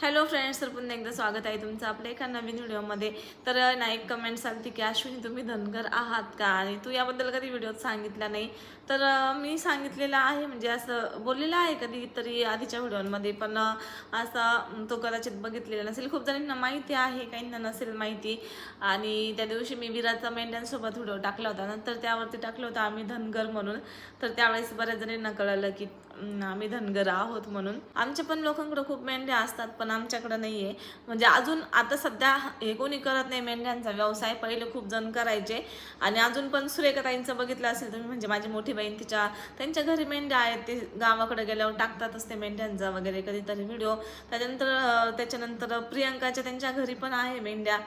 Hello friends तर पुन्हा एकदा स्वागत आहे तुमचं आपल्या एका नवीन व्हिडिओमध्ये. तर ना एक कमेंट आलती की अश्विनी तुम्ही धनगर आहात का? आणि तू याबद्दल कधी व्हिडिओत सांगितला नाही. तर मी सांगितलेलं आहे म्हणजे असं बोललेलं आहे कधी तरी आधीच्या व्हिडिओमध्ये पण असा तो कदाचित बघितलेला नसेल. खूप जणांना माहिती आहे काहींना नसेल माहिती. आणि त्या दिवशी मी विराचा मेंढ्यांसोबत व्हिडिओ टाकला होता नंतर त्यावरती टाकलं होतं आम्ही धनगर म्हणून. तर त्यावेळेस बऱ्याच जणांना कळलं की आम्ही धनगर आहोत म्हणून. आमच्या पण लोकांकडे खूप मेंढ्या असतात पण आमच्याकडे नाही आहे म्हणजे अजून आता सध्या हे कोणी करत नाही मेंढ्यांचा व्यवसाय पहिले खूप जण करायचे. आणि अजून पण सुरेखाताईंचं बघितलं असेल तुम्ही म्हणजे माझी मोठी बहीण तिच्या त्यांच्या घरी मेंढ्या आहेत. ते गावाकडे गेल्यावर टाकतातच ते मेंढ्यांचा वगैरे कधीतरी व्हिडिओ त्याच्यानंतर त्याच्यानंतर प्रियंकाच्या त्यांच्या घरी पण आहे मेंढ्या.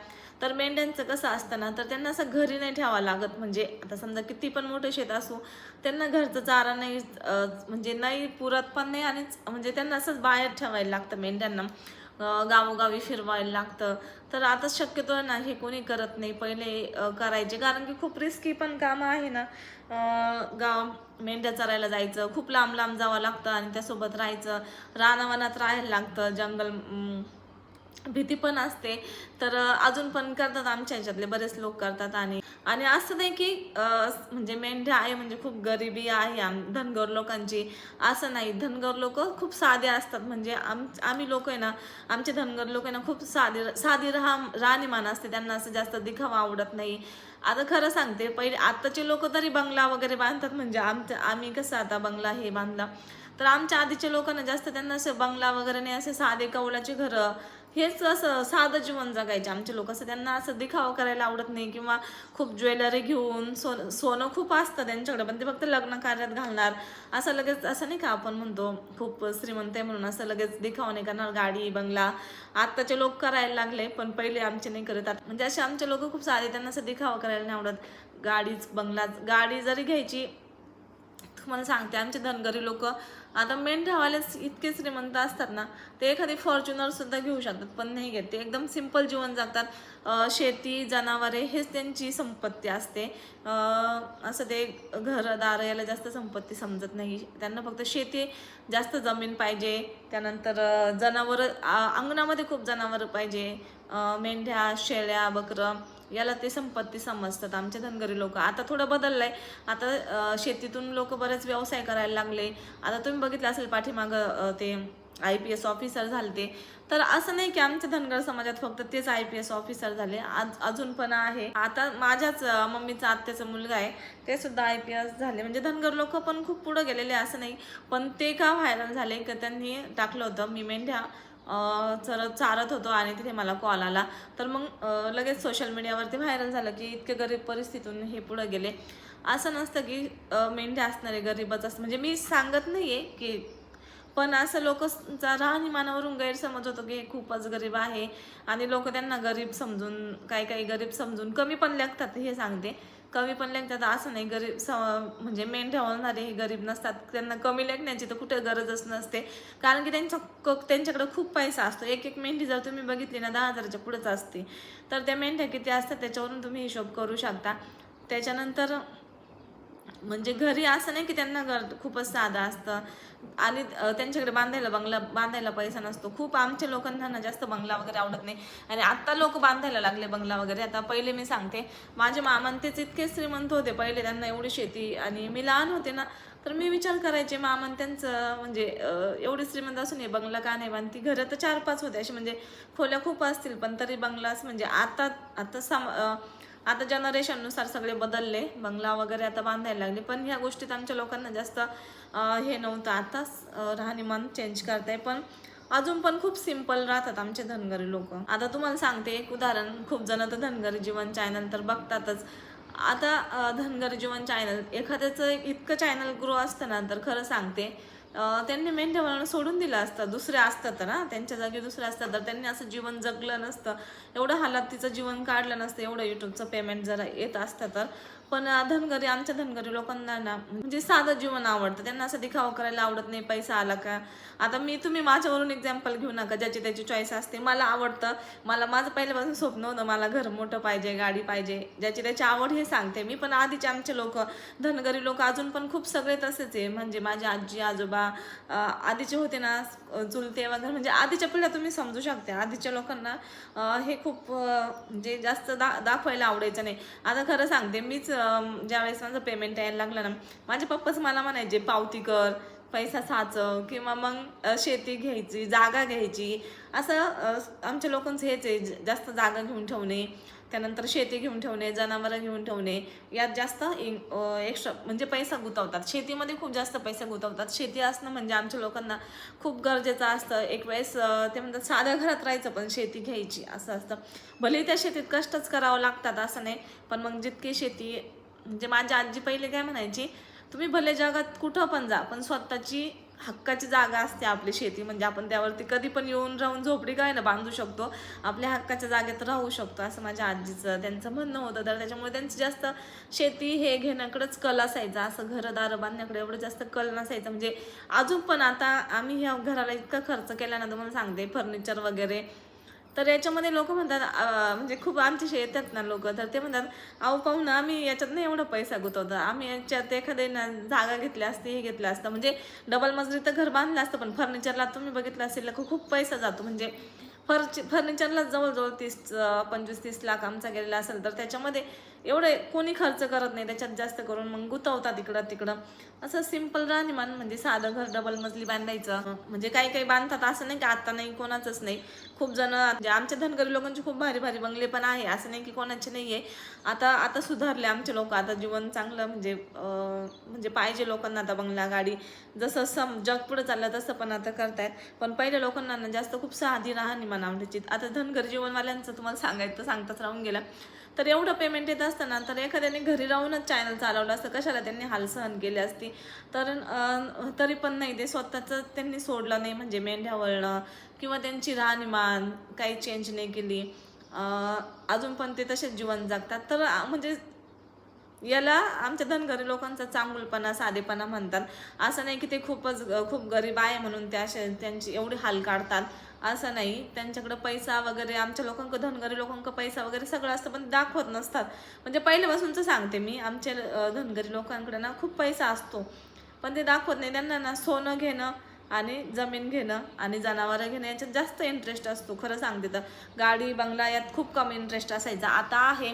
तर मेंढ्यांचं कसं असतं ना तर त्यांना असं घरी नाही ठेवावं लागत. म्हणजे आता समजा किती पण मोठं शेत असू त्यांना घरचं चारा नाही म्हणजे नाही पुरत पण नाही आणि म्हणजे त्यांना असंच बाहेर ठेवायला लागतं मेंढ्यांना गावोगावी फिरवायला लागतं. तर आता शक्यतो ना हे कोणी करत नाही. पहिले करायचे. कारण की खूप रिस्की पण कामं आहे ना. गाव मेंढ्या चरायला जायचं. खूप लांब लांब जावं लागतं आणि त्यासोबत राहायचं. रानावनात राहायला लागतं. जंगल भीती पण असते. तर अजून पण करतात आमच्या ह्याच्यातले बरेच लोक करतात आणि आणि असं नाही की म्हणजे मेंढ्या आहे म्हणजे खूप गरिबी आहे आम धनगर लोकांची असं नाही. धनगर लोक खूप साधे असतात. म्हणजे आम आम्ही लोक आहे ना आमचे धनगर लोक आहे ना खूप साधे साधी राहा राहणीमान असते. त्यांना असं जास्त दिखावा आवडत नाही. आता खरं सांगते पहिले आत्ताचे लोक तरी बंगला वगैरे बांधतात. म्हणजे आमचं आम्ही कसं आता बंगला हे बांधला. तर आमच्या आधीचे लोकांना जास्त त्यांना असं बंगला वगैरे नाही असे साधे कौलाचे घरं हेच असं साधं जीवन जगायचे. आमचे लोक असं त्यांना असं दिखावा करायला आवडत नाही किंवा खूप ज्वेलरी घेऊन सोनं सोनं खूप असतं त्यांच्याकडे पण ते फक्त लग्न कार्यात घालणार. असं लगेच असं नाही का आपण म्हणतो खूप श्रीमंत आहे म्हणून असं लगेच दिखावा नाही करणार गाडी बंगला. आत्ताचे लोक करायला लागले पण पहिले आमचे नाही करत. आत- म्हणजे असे आमचे लोक खूप साधे त्यांना असं दिखावा करायला नाही आवडत. गाडीच बंगलाच गाडी जरी घ्यायची तुम्हाला सांगते आमचे धनगरी लोक आता मेंढ्यावालेच इतके श्रीमंत असतात ना ते एखादी फॉर्च्युनर सुद्धा घेऊ शकतात पण नाही घेत. ते एकदम सिंपल जीवन जगतात. शेती जनावरे हेच त्यांची संपत्ती असते. असं ते घरदार याला जास्त संपत्ती समजत नाही. त्यांना फक्त शेती जास्त जमीन पाहिजे. त्यानंतर जनावरं अंगणामध्ये खूप जनावरं पाहिजे. मेंढ्या शेळ्या बकरं याला ते संपत्ती समजतात. आमचे धनगरी लोक. आता थोडं बदललंय. आता शेतीतून लोक बरेच व्यवसाय करायला लागले. आता तुम्ही बघितलं असेल पाठीमागं ते आय पी एस ऑफिसर झाले ते तर असं नाही की आमच्या धनगर समाजात फक्त तेच आय पी एस ऑफिसर झाले. आज अजून पण आहे. आता माझ्याच मम्मीचा आत्याचा मुलगा आहे. ते सुद्धा आय पी एस झाले. म्हणजे धनगर लोक पण खूप पुढे गेलेले असं नाही. पण ते का व्हायरल झाले? की त्यांनी टाकलं होतं? मी मेंढ्या चर चरत चारत होतो आणि तिथे मला कॉल आला. तर मग लगेच सोशल मीडियावरती व्हायरल झालं की इतके गरीब परिस्थितीतून हे पुढं गेले. असं नसतं की अं, मेंढ्या असणारे गरीबच असतं. म्हणजे मी सांगत नाही आहे की पण असं लोकचा राहणीमानावरून गैरसमज होतो की हे खूपच गरीब आहे. आणि लोक त्यांना गरीब समजून काही काही गरीब समजून कमी पण लागतात हे सांगते. कमी पण लेखतात असं नाही. गरीब स म्हणजे मेंढ्या होणारे हे गरीब नसतात. त्यांना कमी लेखण्याची तर कुठे गरजच नसते. कारण की त्यांचा क- त्यांच्याकडे खूप पैसा असतो. एक एक मेंढी जर तुम्ही बघितली ना दहा हजाराच्या पुढेच असते. तर त्या मेंढ्या किती असतात त्याच्यावरून तुम्ही हिशोब करू शकता. त्याच्यानंतर म्हणजे घरी असं नाही की त्यांना घर खूपच साधं असतं. आणि त्यांच्याकडे बांधायला बंगला बांधायला पैसा नसतो. खूप आमच्या लोकांना ना जास्त बंगला वगैरे आवडत नाही. आणि आत्ता लोक बांधायला लागले बंगला वगैरे. आता पहिले मी सांगते माझे मामान तेच इतके श्रीमंत होते. पहिले त्यांना एवढी शेती आणि मी लहान होते ना तर मी विचार करायचे मामान त्यांचं म्हणजे एवढे श्रीमंत असून हे बंगला का नाही बांधती? घरं तर चार पाच होते असे. म्हणजे खोल्या खूप असतील पण तरी बंगलाच म्हणजे आता आता सम आता जनरेशननुसार सगळे बदलले. बंगला वगैरे आता बांधायला लागले. पण ह्या गोष्टीत आमच्या लोकांना जास्त हे नव्हतं. आताच राहणीमान चेंज करताय. पण अजून पण खूप सिंपल राहतात आमचे धनगरी लोक. आता तुम्हाला सांगते एक उदाहरण. खूप जण तर धनगरी जीवन चॅनल तर बघतातच. आता धनगर जीवन चॅनल एखाद्याचं इतकं चॅनल ग्रो असतं ना तर खरं सांगते त्यांनी मेंढ्या वळण सोडून दिलं असतं. दुसरे असतात ना त्यांच्या जागी दुसरे असतात. तर त्यांनी असं जीवन जगलं नसतं. एवढं हालात तिचं जीवन काढलं नसतं. एवढं युट्यूबचं पेमेंट जरा येत असतं तर. पण धनगरी आमच्या धनगरी लोकांना ना म्हणजे साधं जीवन आवडतं. त्यांना असं दिखावा करायला आवडत नाही पैसा आला का? आता मी तुम्ही माझ्यावरून एक्झाम्पल घेऊ नका ज्याची त्याची चॉईस असते. मला आवडतं मला माझं पहिल्यापासून स्वप्न होतं मला घर मोठं पाहिजे गाडी पाहिजे ज्याची त्याची आवड हे सांगते मी. पण आधीचे आमचे लोक धनगरी लोक अजून पण खूप सगळे तसेच आहे. म्हणजे माझे आजी आजोबा आधीचे होते ना चुलते वगैरे. म्हणजे आधीच्या पिढ्या तुम्ही समजू शकता. आधीच्या लोकांना हे खूप म्हणजे जास्त दा दाखवायला आवडायचं नाही. आता खरं सांगते मीच ज्यावेळेस माझं पेमेंट यायला लागलं ना माझे पप्पाच मला म्हणायचे पावती कर पैसा साचव किंवा मग शेती घ्यायची जागा घ्यायची असं आमच्या लोकांचं हेच आहे जास्त जागा घेऊन ठेवणे त्यानंतर शेती घेऊन ठेवणे जनावरं घेऊन ठेवणे यात जास्त एक्स्ट्रा म्हणजे पैसा गुंतवतात. शेतीमध्ये खूप जास्त पैसा गुंतवतात. शेती असणं म्हणजे आमच्या लोकांना खूप गरजेचं असतं. एक वेळेस ते म्हणतात साध्या घरात राहायचं पण शेती घ्यायची असं असतं. भलेही त्या शेतीत कष्टच करावं लागतात असं नाही. पण मग जितकी शेती म्हणजे माझी आजी पहिले काय म्हणायची तुम्ही भले जगात कुठं पण जा पण स्वतःची हक्काची जागा असते आपली शेती. म्हणजे आपण त्यावरती कधी पण येऊन राहून झोपडी काय ना बांधू शकतो. आपल्या हक्काच्या जागेत राहू शकतो असं माझ्या आजीचं त्यांचं म्हणणं होतं. तर त्याच्यामुळे त्यांचं जास्त शेती हे घेण्याकडेच कल असायचा. असं घरदार बांधण्याकडे एवढं जास्त कल नसायचं. म्हणजे अजून पण आता आम्ही ह्या घराला इतका खर्च केला ना तुम्हाला सांगते फर्निचर वगैरे तर याच्यामध्ये लोक म्हणतात म्हणजे खूप आमच्याशी येतात ना लोक. तर ते म्हणतात अहो पाहू ना आम्ही याच्यात नाही एवढा पैसा गुतवतो. आम्ही याच्यात एखादे ना जागा घेतली असती हे घेतलं असतं. म्हणजे डबल मजली तर घर बांधलं असतं पण फर्निचरला तुम्ही बघितलं असेल तर खूप पैसा जातो. म्हणजे फर्च फर्निचरला जवळजवळ तीस पंचवीस तीस लाख आमचा गेलेला असेल तर त्याच्यामध्ये एवढे कोणी खर्च करत नाही त्याच्यात जास्त करून मग गुतवतात इकडं तिकडं. असं सिंपल राहणीमान म्हणजे साधं घर डबल मजली बांधायचं. म्हणजे काही काही बांधतात असं नाही की आता नाही कोणाचंच नाही. खूप जण म्हणजे आमच्या धनगरी लोकांचे खूप भारी भारी बंगले पण आहे. असं नाही की कोणाचे नाही आहे आता आता सुधारले आमचे लोक. आता जीवन चांगलं म्हणजे म्हणजे पाहिजे लोकांना आता बंगला गाडी. जसं सम जग पुढे चाललं तसं पण आता करतायत. पण पहिल्या लोकांना ना जास्त खूप साधी राहणीमान आवडायची आता धनगर जीवनवाल्यांचं तुम्हाला सांगायचं सांगताच राहून गेलं. तर एवढं पेमेंट येत असताना तर एखाद्याने घरी राहूनच चॅनल चालवलं असतं. कशाला त्यांनी हाल सहन केली असती? तर तरी पण नाही. ते स्वतःचं त्यांनी सोडलं नाही. म्हणजे मेंढ्या वळणं किंवा त्यांची राहणीमान काही चेंज नाही केली. अजून पण ते तसेच जीवन जगतात. तर म्हणजे याला आमच्या धनगरी लोकांचा चांगुलपणा साधेपणा म्हणतात. असं नाही की ते खूपच खूप गरीब आहे म्हणून ते असे त्यांची एवढी हाल काढतात. असं नाही. त्यांच्याकडं पैसा वगैरे आमच्या लोकांक धनगरी लोकांक पैसा वगैरे सगळं असतं पण दाखवत नसतात. म्हणजे पहिल्यापासूनच सांगते मी आमच्या धनगरी लोकांकडे ना खूप पैसा असतो. पण ते दाखवत नाही. त्यांना ना सोनं घेणं आणि जमीन घेणं आणि जनावरं घेणं याच्यात जास्त इंटरेस्ट असतो. खरं सांगते तर. गाडी बंगला यात खूप कमी इंटरेस्ट असायचा. आता आहे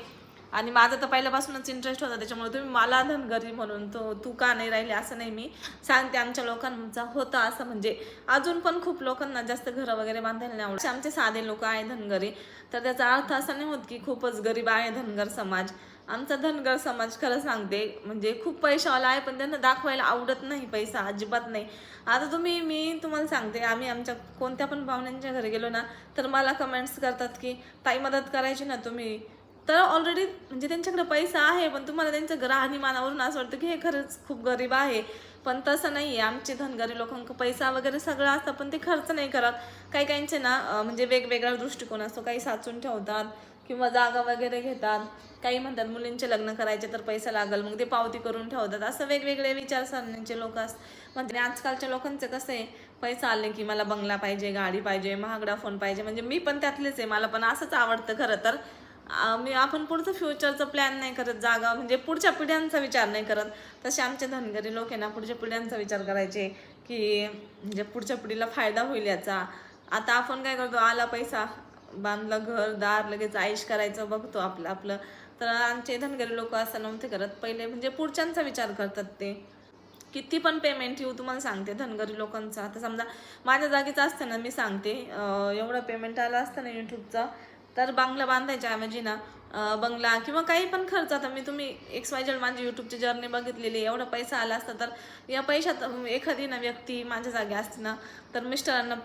आणि माझा तर पहिल्यापासूनच इंटरेस्ट होता त्याच्यामुळे तुम्ही मला धनगरी म्हणून तो तू का नाही राहिली असं नाही मी सांगते. आमच्या लोकांचा होता असं म्हणजे अजून पण खूप लोकांना जास्त घरं वगैरे बांधायला नाही आवडत. आमचे साधे लोक आहे धनगरी तर त्याचा अर्थ असा नाही होत की खूपच गरीब आहे धनगर समाज. आमचा धनगर समाज खरं सांगते म्हणजे खूप पैशावाला आहे पण त्यांना दाखवायला आवडत नाही पैसा अजिबात नाही. आता तुम्ही मी तुम्हाला सांगते आम्ही आमच्या कोणत्या पण पाहुण्यांच्या घरी गेलो ना तर मला कमेंट्स करतात की ताई मदत करायची ना तुम्ही. तर ऑलरेडी म्हणजे त्यांच्याकडे पैसा आहे पण तुम्हाला त्यांचं राहणीमानावरून असं वाटतं की हे खरंच खूप गरीब आहे. पण तसं नाही आहे आमचे धनगरी लोकांक पैसा वगैरे सगळं असतं पण ते खर्च नाही करत. काही काहींचे ना म्हणजे वेगवेगळा दृष्टिकोन असतो. काही साचून ठेवतात किंवा जागा वगैरे घेतात. काही म्हणतात मुलींचे लग्न करायचे तर पैसा लागल मग ते पावती करून ठेवतात. असं वेगवेगळे विचारसरणीचे लोक असतात म्हणजे आजकालच्या लोकांचं कसं आहे पैसा आले की मला बंगला पाहिजे गाडी पाहिजे महागडा फोन पाहिजे. म्हणजे मी पण त्यातलेच आहे. मला पण असंच आवडतं खरं तर. मी आपण पुढचं फ्युचरचं प्लॅन नाही करत जागा म्हणजे पुढच्या पिढ्यांचा विचार नाही करत. तसे आमचे धनगरी लोक आहे ना पुढच्या पिढ्यांचा विचार करायचे की म्हणजे पुढच्या पिढीला फायदा होईल याचा. आता आपण काय करतो आला पैसा बांधलं घर दार लगेच आईश करायचं बघतो आपलं आपलं. तर आमचे धनगरी लोक असं नव्हते करत. पहिले म्हणजे पुढच्यांचा विचार करतात ते. किती पण पेमेंट येऊ तुम्हाला सांगते धनगरी लोकांचा. आता समजा माझ्या जागेचं असतं ना मी सांगते. एवढं पेमेंट आलं असतं ना यूट्यूबचं तर बांगला बांधायच्या ऐवजी ना बंगला किंवा काही पण खर्च आता मी तुम्ही एक्स वाय जेड माझी यूट्यूबची जर्नी बघितलेली आहे, एवढा पैसा आला असता तर या पैशात एखादी ना व्यक्ती माझ्या जागी असते ना तर मिस्टरांना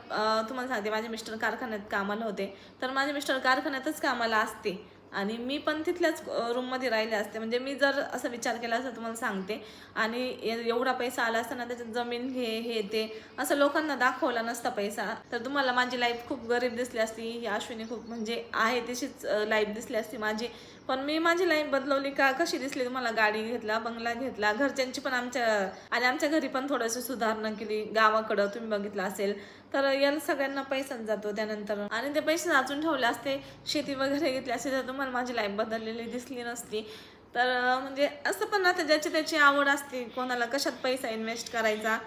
तुम्हाला सांगते माझे मिस्टर कारखान्यात कामाला होते तर माझे मिस्टर कारखान्यातच कामाला असते. आणि मी पण तिथल्याच रूममध्ये राहिले असते. म्हणजे मी जर असा विचार केला असं तुम्हाला सांगते. आणि एवढा पैसा आला असताना त्याच्यात जमीन घे हे ते असं लोकांना दाखवला नसता पैसा. तर तुम्हाला माझी लाईफ खूप गरीब दिसली असती. ही अश्विनी खूप म्हणजे आहे तशीच लाईफ दिसली असती. माझी पण मी माझी लाईफ बदलवली का? कशी दिसली तुम्हाला? गाडी घेतला बंगला घेतला घरच्यांची पण आमच्या आणि आमच्या घरी पण थोडीशी सुधारणा केली. गावाकडं तुम्ही बघितलं असेल. तर याला सगळ्यांना पैसाच जातो त्यानंतर. आणि ते पैसे नाचून ठेवले असते. शेती वगैरे घेतली असते तर तुम्हाला माझी लाईफ बदललेली दिसली नसती. तर म्हणजे असं पण आता ज्याची त्याची आवड असते. कोणाला कशात पैसा इन्व्हेस्ट करायचा?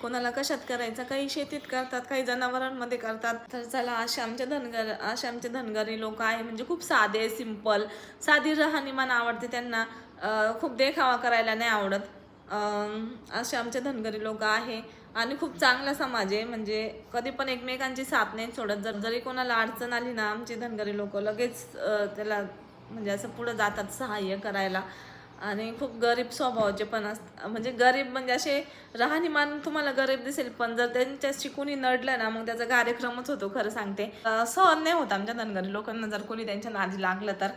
कोणाला कशात करायचा? काही शेतीत करतात काही जनावरांमध्ये करतात. तर चला असे आमच्या धनगर असे आमचे धनगरी लोक आहे. म्हणजे खूप साधे सिंपल साधी राहणीमान आवडते. त्यांना खूप देखावा करायला नाही आवडत. असे आमचे धनगरी लोक आहे. आणि खूप चांगला समाज आहे. म्हणजे कधी पण एकमेकांची साथ नाही सोडत. जर जरी कोणाला अडचण आली ना आमचे धनगरी लोक लगेच त्याला म्हणजे असं पुढं जातात सहाय्य करायला. आणि खूप गरीब स्वभावाचे पण असतात म्हणजे गरीब म्हणजे असे राहणीमान तुम्हाला गरीब दिसेल पण जर त्यांच्याशी कोणी नडलं ना मग त्याचा कार्यक्रमच होतो खरं सांगते. सहन नाही होत आमच्या धनगरी लोकांना जर कोणी त्यांच्या नादी लागलं तर.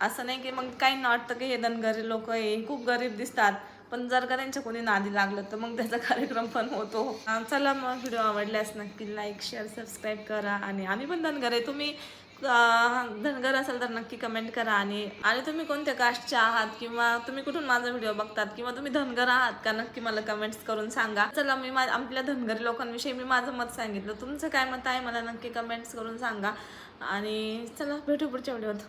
असं नाही की मग काही वाटतं की हे धनगरी लोक हे खूप गरीब दिसतात. पण जर का त्यांच्या कोणी नादी लागलं तर मग त्याचा कार्यक्रम पण होतो. चला मग व्हिडिओ आवडल्यास नक्की लाईक शेअर सबस्क्राईब करा आणि आम्ही पण धनगर. आहे तुम्ही धनगर असाल तर नक्की कमेंट करा आणि आणि तुम्ही कोणत्या कास्टचे आहात किंवा तुम्ही कुठून माझा व्हिडिओ बघतात किंवा तुम्ही धनगर आहात का नक्की मला कमेंट्स करून सांगा. चला मी मा आपल्या धनगरी लोकांविषयी मी माझं मत सांगितलं. तुमचं काय मत आहे मला नक्की कमेंट्स करून सांगा. आणि चला भेटू पुढच्या व्हिडिओत.